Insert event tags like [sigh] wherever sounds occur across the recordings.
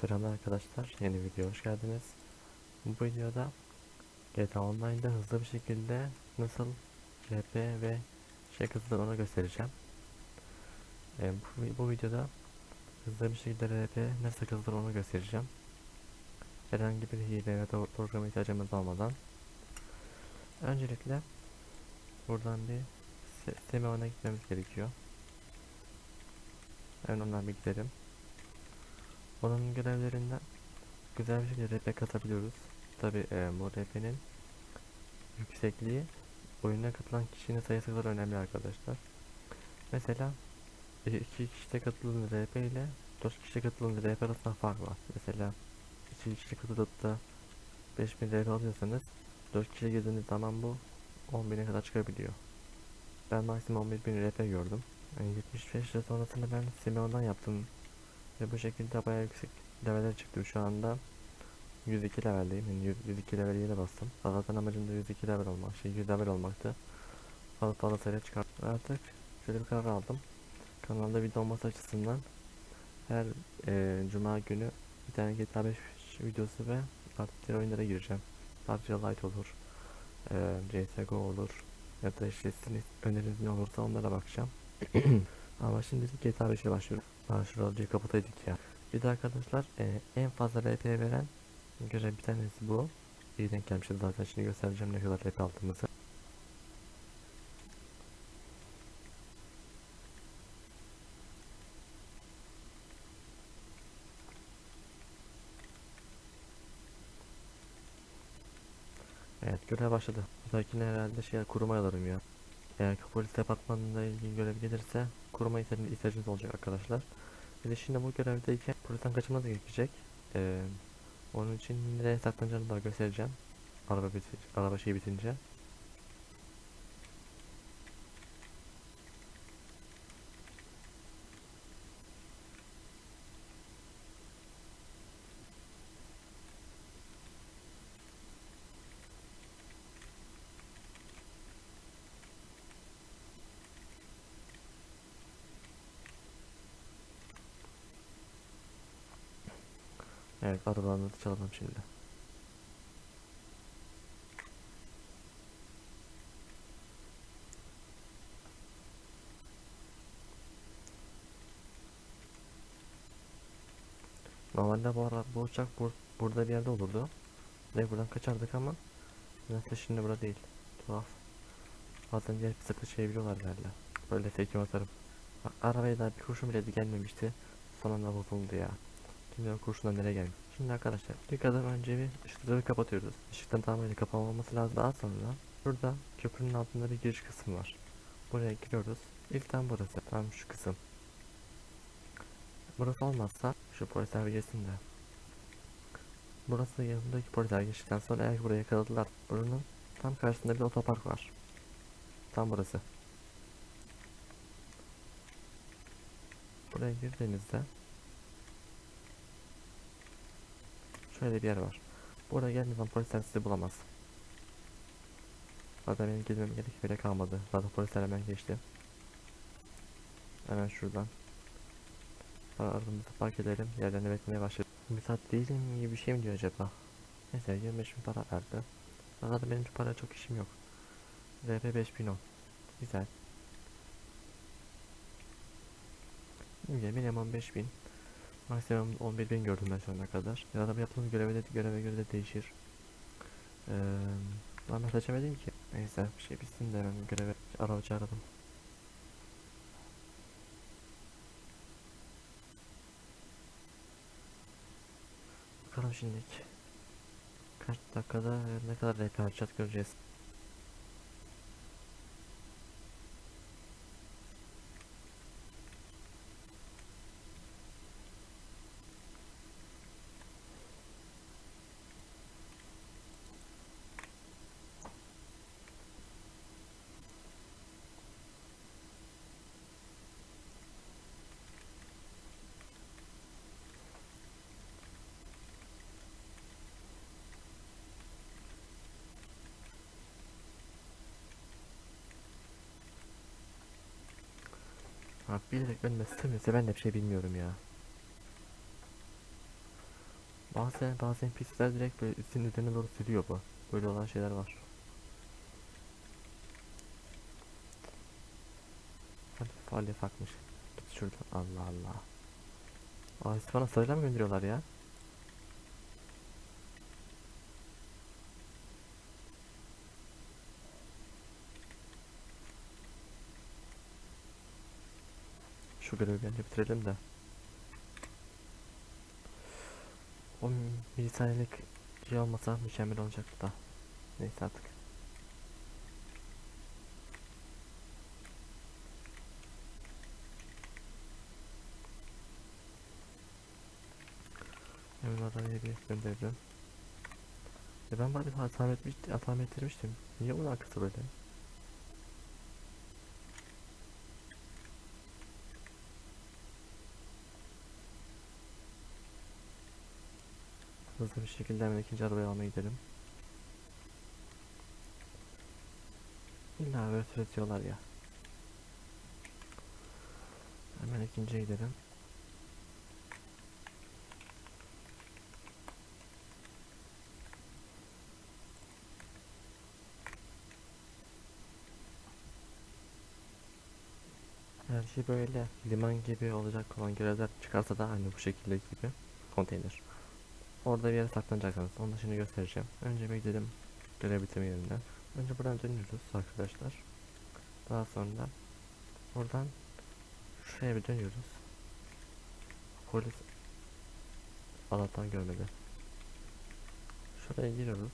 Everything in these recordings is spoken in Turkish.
Selamlar arkadaşlar, yeni videoya hoş geldiniz. Bu videoda GTA Online'da hızlı bir şekilde nasıl RP ve şey katılır onu göstereceğim. Ee, bu, bu videoda hızlı bir şekilde RP nasıl katılır onu göstereceğim. Herhangi bir hile ya da programa ihtiyacımız olmadan. Öncelikle buradan bir Simeon'a gitmemiz gerekiyor. Hemen ondan bir gidelim. Onun görevlerinden güzel bir şekilde RP katabiliyoruz. Tabi e, bu RP'nin yüksekliği oyuna katılan kişinin sayısı kadar önemli arkadaşlar. Mesela 2 kişide katılan RP ile 4 kişide katılan RP arasında fark var. Mesela 2 kişide katılıp da 5000 RP alıyorsanız 4 kişiye girdiğiniz zaman bu 10.000'e kadar çıkabiliyor. Ben maksimum 11.000 RP gördüm. Yani 75 lira sonrasında ben Simeon'dan yaptım ve bu şekilde bayağı yüksek leveler çıktım şu anda. 102 leveldeyim. Yani 100 102 level yine bastım. Zaten amacım da 102 level olmak şey 100 level olmaktı. Fazla fazla sayıda çıkar artık şöyle bir karar aldım. Kanalda video olması açısından her e, cuma günü bir tane GTA 5 videosu ve artık diğer oyunlara gireceğim. PUBG Lite olur e, CSGO olur ya da işte sizin öneriniz ne olursa onlara bakacağım [clears throat] ama şimdi GTA 5'e başlıyoruz Ha şu radyoyu kapataydık ya. Bir de arkadaşlar e, en fazla RP veren görev bir tanesi bu. İyi denk gelmişiz zaten şimdi göstereceğim ne kadar RP aldığımızı. Evet görev başladı. Bu dahakine herhalde şey kuruma alırım ya. Eğer polis departmanında ilgili görev gelirse kuruma ihtiyacınız olacak arkadaşlar. Bir de şimdi bu görevdeyken polisten kaçırmanız gerekecek. Ee, onun için nereye saklanacağını da göstereceğim. Araba bit araba şey bitince. Evet arabalarını çalalım şimdi. Normalde bu ara bu uçak bur burada bir yerde olurdu. Ve buradan kaçardık ama Nasıl şimdi burada değil. Tuhaf. Bazen diğer bir şey biliyorlar herhalde. Böyle tekim atarım. Bak arabaya daha bir kurşun bile gelmemişti. Son anda bozuldu ya. Bilir kurşundan nereye gelmiş. Şimdi arkadaşlar ilk adım önce bir ışıkları kapatıyoruz. Işıktan tamamıyla kapanmaması lazım. Daha sonra burada köprünün altında bir giriş kısmı var. Buraya giriyoruz. İlk tam burası. Tam şu kısım. Burası olmazsa şu polisler bir de. Burası yanındaki polisler geçtikten sonra eğer buraya yakaladılar. Buranın tam karşısında bir otopark var. Tam burası. Buraya girdiğinizde şöyle bir yer var. Buraya zaman polisler sizi bulamaz. Zaten benim gitmem gerek bile kalmadı. Zaten polisler hemen geçti. Hemen şuradan. Arabamızı park edelim. Yerlerine beklemeye başladık. Müsait değilim gibi bir şey mi diyor acaba? Neyse 25 bin para verdi. Zaten benim para çok işim yok. VP 5010. Güzel. Güzel minimum 5000. Maksimum 11 bin gördüm ben şu ana kadar. Ya da yaptığım göreve de göreve göre de değişir. Ee, ben seçemedim ki. Neyse bir şey bitsin de ben göreve arabacı aradım. Bakalım şimdilik. Kaç dakikada ne kadar RP göreceğiz. Abi bilerek ölmesi istemiyorsa ben de bir şey bilmiyorum ya. Bazen bazen pisler direkt böyle üstünün üzerine doğru sürüyor bu. Böyle olan şeyler var. Hadi faali fakmış. Git şuradan. Allah Allah. Aa bana sarıyla mı gönderiyorlar ya? Şu görevi bence bitirelim de. 10 milisaniyelik şey olmasa mükemmel olacaktı da. Neyse artık. Hemen adaya bir gönderdim. E ben bari hata etmiştim, hata ettirmiştim. Niye onun arkası böyle? Hızlı bir şekilde hemen ikinci arabayı almaya gidelim. İlla böyle süretiyorlar ya. Hemen ikinciye gidelim. Her şey böyle liman gibi olacak olan görevler çıkarsa da aynı bu şekilde gibi konteyner. Orada bir yere saklanacaksınız. Onu da şimdi göstereceğim. Önce bir gidelim görev bitirme yerinden. Önce buradan dönüyoruz arkadaşlar. Daha sonra oradan şuraya bir dönüyoruz. Polis Allah'tan görmedi. Şuraya giriyoruz.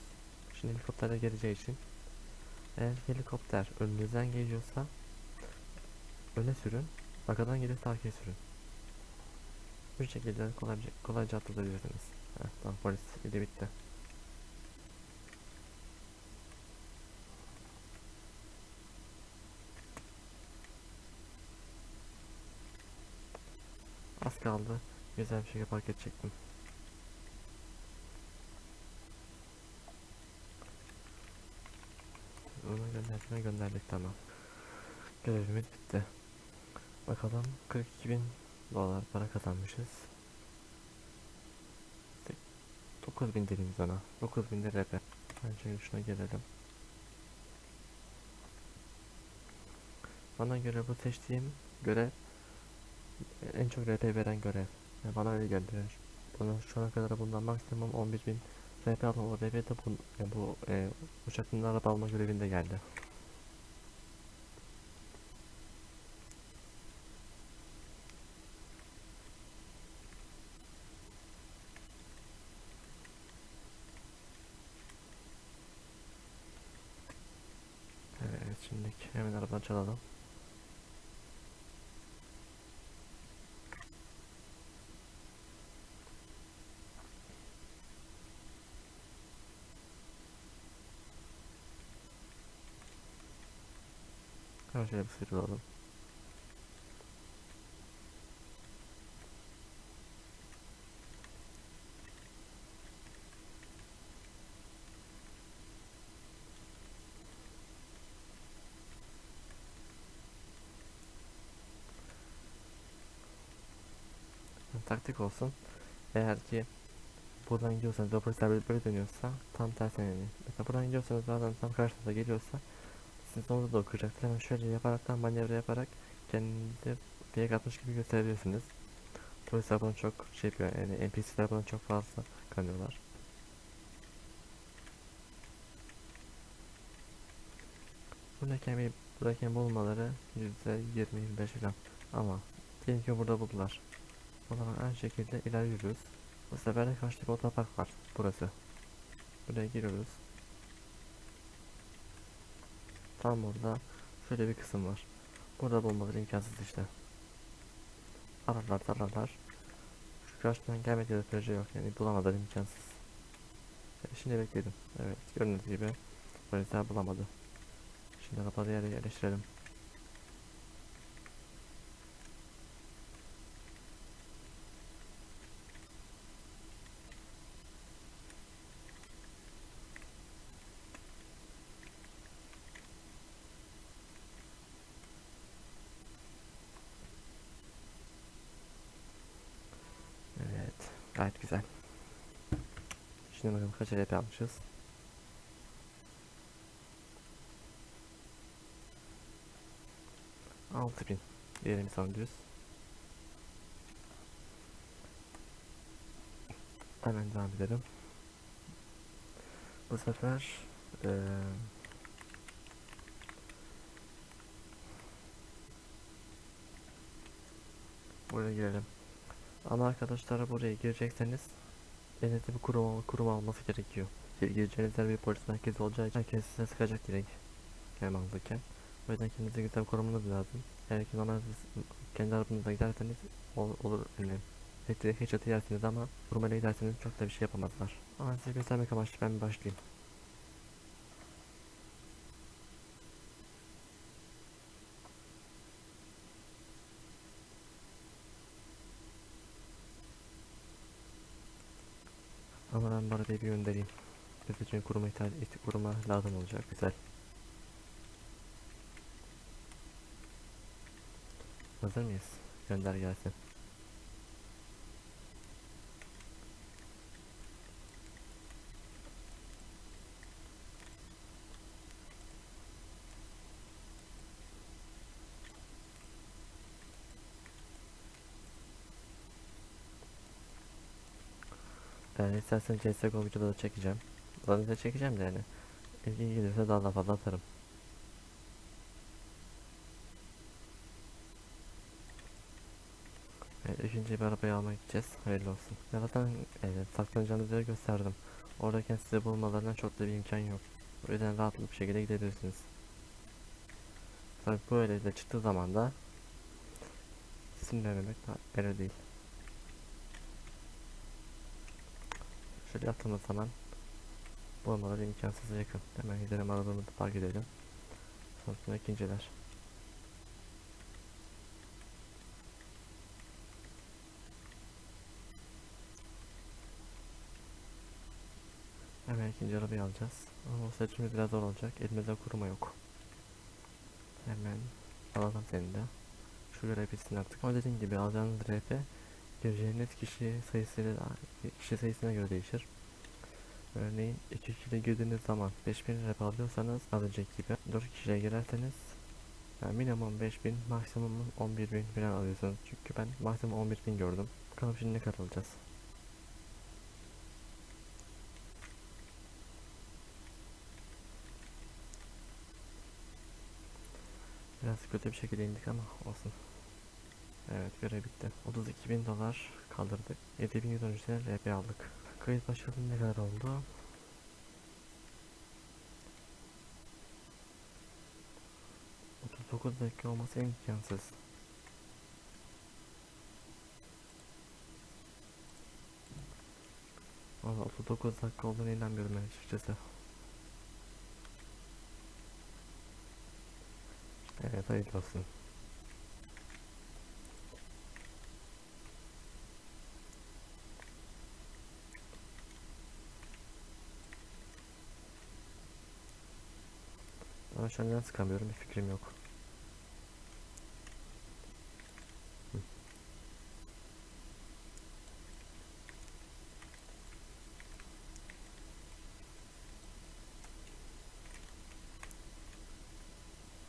Şimdi helikopterle geleceği için eğer helikopter önünüzden geliyorsa öne sürün. Arkadan gelirse arkaya sürün. Bu şekilde kolayca, kolayca atlatabilirsiniz. Heh, tamam polis idi bitti. Az kaldı. Güzel bir şekilde park edecektim. Onu gönderdiğine gönderdik tamam. Görevimiz bitti. Bakalım 42 bin dolar para kazanmışız. 9000 dediğimiz ona. 9000 de rap. Önce şuna gelelim. Bana göre bu seçtiğim görev en çok RP veren görev. Yani bana öyle geldi. Bana şu ana kadar bundan maksimum 11.000 RP alma o RP de bu, yani bu e, uçakın araba alma görevinde geldi. Evet şimdi arabadan çalalım. Hemen şöyle bir sıyrılalım. Taktik olsun. Eğer ki buradan gidiyorsanız polisler böyle, dönüyorsa tam tersine yani. Mesela buradan gidiyorsanız bazen tam karşınıza geliyorsa siz onu da okuyacaksınız. Hemen şöyle yaparaktan manevra yaparak kendinizi fake atmış gibi gösterebilirsiniz. Polisler bunu çok şey yapıyor yani NPC'ler bunu çok fazla kanıyorlar. Buradayken bir buradayken bulmaları %20-25 falan ama diyelim ki burada buldular. Zaman aynı şekilde ilerliyoruz. Bu sefer de karşıda bir otopark var. Burası. Buraya giriyoruz. Tam burada şöyle bir kısım var. Burada bulmaları imkansız işte. Ararlar ararlar. Şu karşıdan gelmediği sürece yok yani bulamadılar imkansız. Şimdi bekledim. Evet gördüğünüz gibi polisler bulamadı. Şimdi arabayı yere yerleştirelim. Evet, gayet güzel. Şimdi bakalım kaç LP almışız. Altı bin. Sana düz. Hemen devam edelim. Bu sefer eee buraya girelim. Ama arkadaşlar buraya girecekseniz elinizde bir kurum, kurum alması gerekiyor. Gir- Gireceğiniz yer bir polis merkezi olacağı için herkes size sıkacak direkt. Gelmezken. O yüzden kendinize güzel korumanız lazım. Eğer ki normal kendi arabanızda giderseniz ol- olur yani. Hiç, hiç atı yersiniz ama kurmayla giderseniz çok da bir şey yapamazlar. Ama size göstermek amaçlı ben başlayayım. Ama ben bu arabayı bir göndereyim. İçin kuruma ihtiyaç, ihti- kuruma lazım olacak. Güzel. Hazır mıyız? Gönder gelsin. Yani istersen CSGO videoda çekeceğim. Zaten çekeceğim de yani. İlgi gelirse daha da fazla atarım. Evet, ikinci bir arabayı almaya gideceğiz. Hayırlı olsun. Ya zaten evet, saklanacağınız yeri gösterdim. Oradayken size bulmalarına çok da bir imkan yok. O yüzden rahatlıkla bir şekilde gidebilirsiniz. Tabii böyle de çıktığı zaman da sinirlenmemek öyle değil. Şöyle yaptığımız zaman bulmaları imkansıza yakın. Hemen gidelim arabamızı park edelim. Sonrasında ikinciler. Hemen ikinci arabayı alacağız. Ama o seçimimiz biraz zor olacak. Elimizde kuruma yok. Hemen alalım seni de. Şu bitsin artık. Ama dediğim gibi alacağınız RP gireceğiniz kişi sayısıyla kişi sayısına göre değişir. Örneğin 2 kişiyle girdiğiniz zaman 5000 rep alıyorsanız az önceki gibi 4 kişiyle girerseniz yani minimum 5000 maksimum 11000 falan alıyorsunuz. Çünkü ben maksimum 11000 gördüm. Bakalım şimdi ne kadar alacağız. Biraz kötü bir şekilde indik ama olsun. Evet görev bitti. 32 bin dolar kaldırdık. 7113 lira RP aldık. Kayıt başladı ne kadar oldu? Dokuz dakika olması imkansız. Valla 39 dakika olduğunu inanmıyorum ben açıkçası. Evet hayırlı olsun. Şu an neden sıkamıyorum bir fikrim yok. Hı.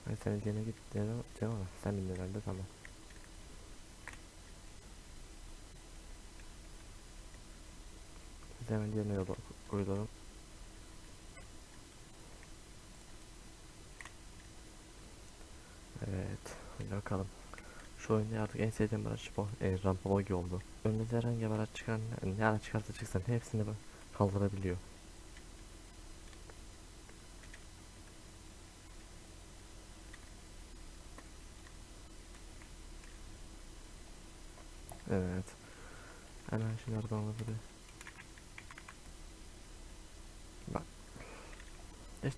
Hayır sen diyene git diyene ama sen bin herhalde tamam. Biz hemen diğerine yola koyulalım. Evet, bakalım. Şu oyunda artık en sevdiğim araç bu. E, rampologi oldu. Önünüze herhangi bir araç çıkan, ne araç çıkarsa çıksın hepsini kaldırabiliyor. Evet. Hemen arabamızı bir... Bak. Geç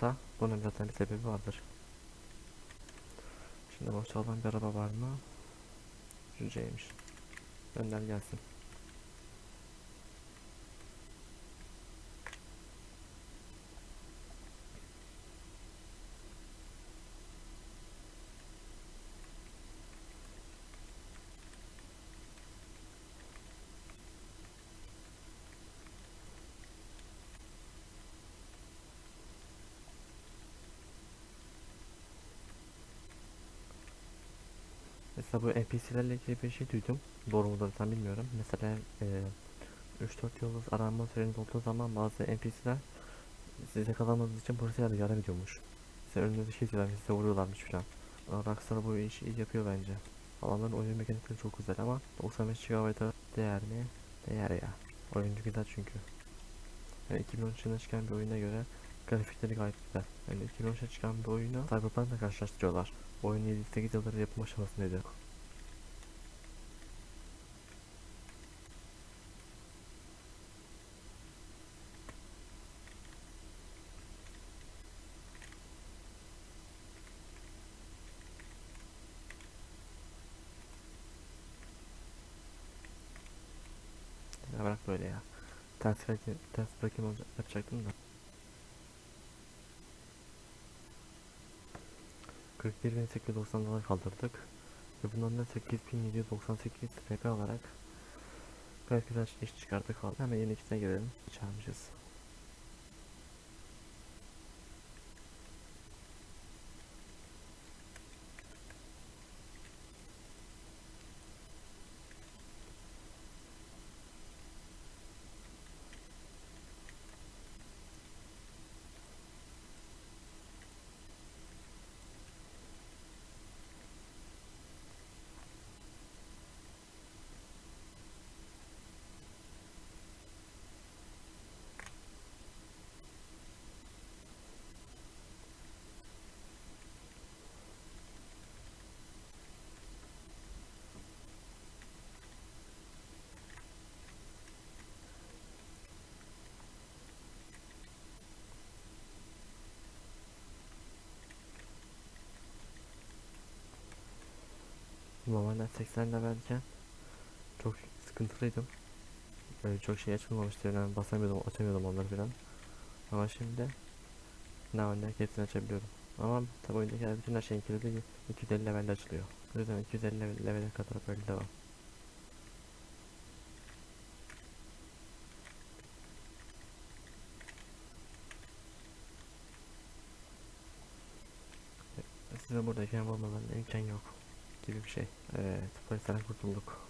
duruyorsa bunun zaten bir sebebi vardır. Şimdi boşta olan bir araba var mı? Cüceymiş. Gönder gelsin. Mesela bu NPC'lerle ilgili bir şey duydum. Doğru mudur tam bilmiyorum. Mesela e, 3-4 yıldız aranma süreniz olduğu zaman bazı NPC'ler size kazanmadığınız için polise yardım ediyormuş. Size önünüzde şey diyorlar, size vuruyorlarmış falan. Rockstar bu işi iyi yapıyor bence. Adamların oyun mekanikleri çok güzel ama 95 GB'a değer mi? Değer ya. Oyuncu güzel çünkü. Yani 2013 yılında çıkan bir oyuna göre grafikleri gayet güzel. Yani 2013'e çıkan bir oyunu Cyberpunk'la karşılaştırıyorlar. Oyun 7-8 yıldır yapım aşamasındaydı. Ya bırak böyle ya. Ters ters bırakayım yapacaktım da. 41.890 dolar kaldırdık. Ve bundan da 8798 RP olarak gayet güzel iş çıkardık falan. Hemen yeni ikisine girelim. Çağırmışız. Normalde 80 levelken çok sıkıntılıydım. Böyle çok şey açılmamıştı yani basamıyordum, açamıyordum onları falan. Ama şimdi ne var ne hepsini açabiliyorum. Ama tabi oyundaki her- bütün her şeyin kilidi 250 levelde açılıyor. O yüzden 250 level, levele kadar böyle devam. Size buradayken bulmadan imkan yok gibi bir şey. Evet, polislerden kurtulduk.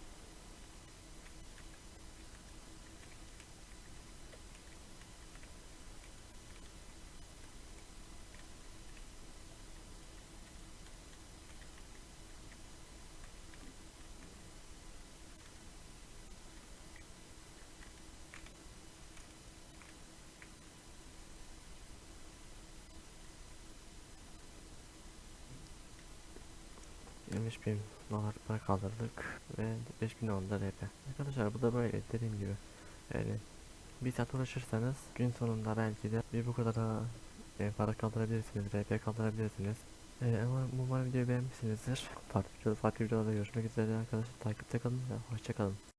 Yirmi bin dolar para kaldırdık ve 5000 dolar RP. Arkadaşlar bu da böyle dediğim gibi. Yani bir saat uğraşırsanız gün sonunda belki de bir bu kadar da e, para kaldırabilirsiniz, RP kaldırabilirsiniz. E, ama umarım videoyu beğenmişsinizdir. Farklı farklı videolarda görüşmek üzere arkadaşlar. Takipte kalın ve hoşça kalın.